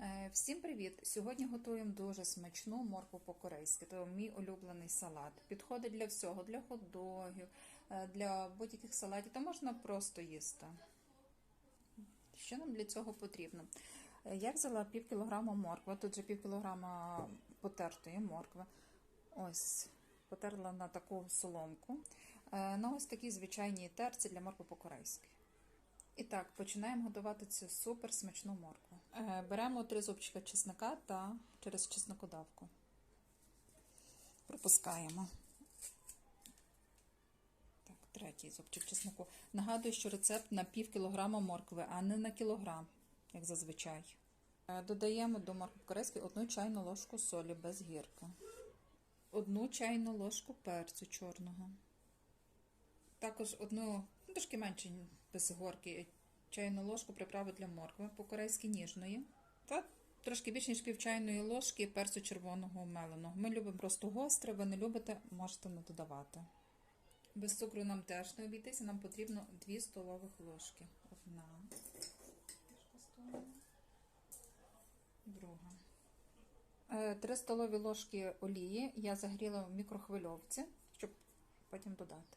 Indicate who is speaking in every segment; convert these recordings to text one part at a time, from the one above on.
Speaker 1: Е, Всім привіт! Сьогодні готуємо дуже смачну моркву по-корейськи. Це мій улюблений салат. Підходить для всього, для хот-догів, е, для будь-яких салатів, та можна просто їсти. Що нам для цього потрібно? Е, Я взяла пів кілограма моркви, тут же пів кілограма потертої моркви. Ось, потерла на таку соломку. На ось такій звичайній терці для моркви по-корейськи. І так, починаємо готувати цю супер смачну моркву. Е, Беремо три зубчика чесника та через чеснокодавку. Пропускаємо. Так, третій зубчик чеснику. Нагадую, що рецепт на пів кілограма моркви, а не на кілограм, як зазвичай. Е, Додаємо до моркви корейської одну чайну ложку солі без гірки, одну чайну ложку перцю чорного. Також одну, ну, трошки менше без горки, чайну ложку приправи для моркви по-корейськи ніжної. Та трошки більше, ніж пів чайної ложки перцю червоного меленого. Ми любимо просто гостре, ви не любите, можете не додавати. Без цукру нам теж не обійтися, нам потрібно 2 столових ложки. Одна друга. Е, Три столові ложки олії я загріла в мікрохвильовці, щоб потім додати.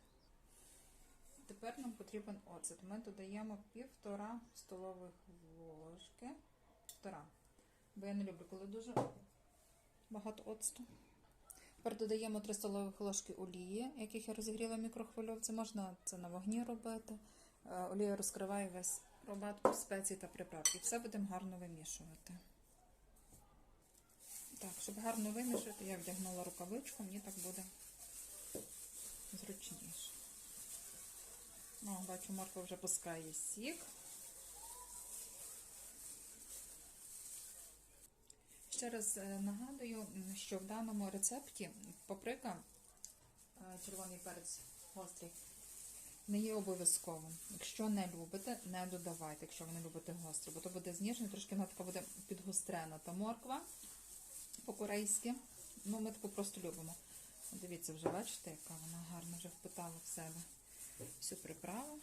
Speaker 1: Тепер нам потрібен оцет. Ми додаємо півтора столових ложки. Півтора. Бо я не люблю, коли дуже багато оцту. Тепер додаємо 3 столових ложки олії, яких я розігріла в мікрохвильовці. Можна це на вогні робити. Е, Олія розкриває весь робатку спецій та приправки. Все будемо гарно вимішувати. Так, щоб гарно вимішати, я вдягнула рукавичку, мені так буде бачу, морква вже пускає сік. Ще раз е, нагадую, що в даному рецепті паприка, е, червоний перець гострий, не є обов'язковим. Якщо не любите, не додавайте, якщо ви не любите гостре, бо то буде зніжено, трошки вона така буде підгострена. Та морква по-корейськи. Ну, ми таку просто любимо. Дивіться, вже бачите, яка вона гарно вже впитала в себе всю приправу.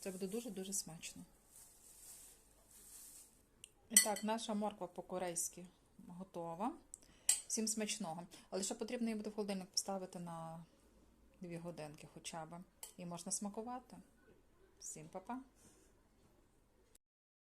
Speaker 1: Це буде дуже-дуже смачно. І так, наша морква по-корейськи готова. Всім смачного. Але ще потрібно її буде в холодильник поставити на 2 годинки хоча б. І можна смакувати. Всім па-па!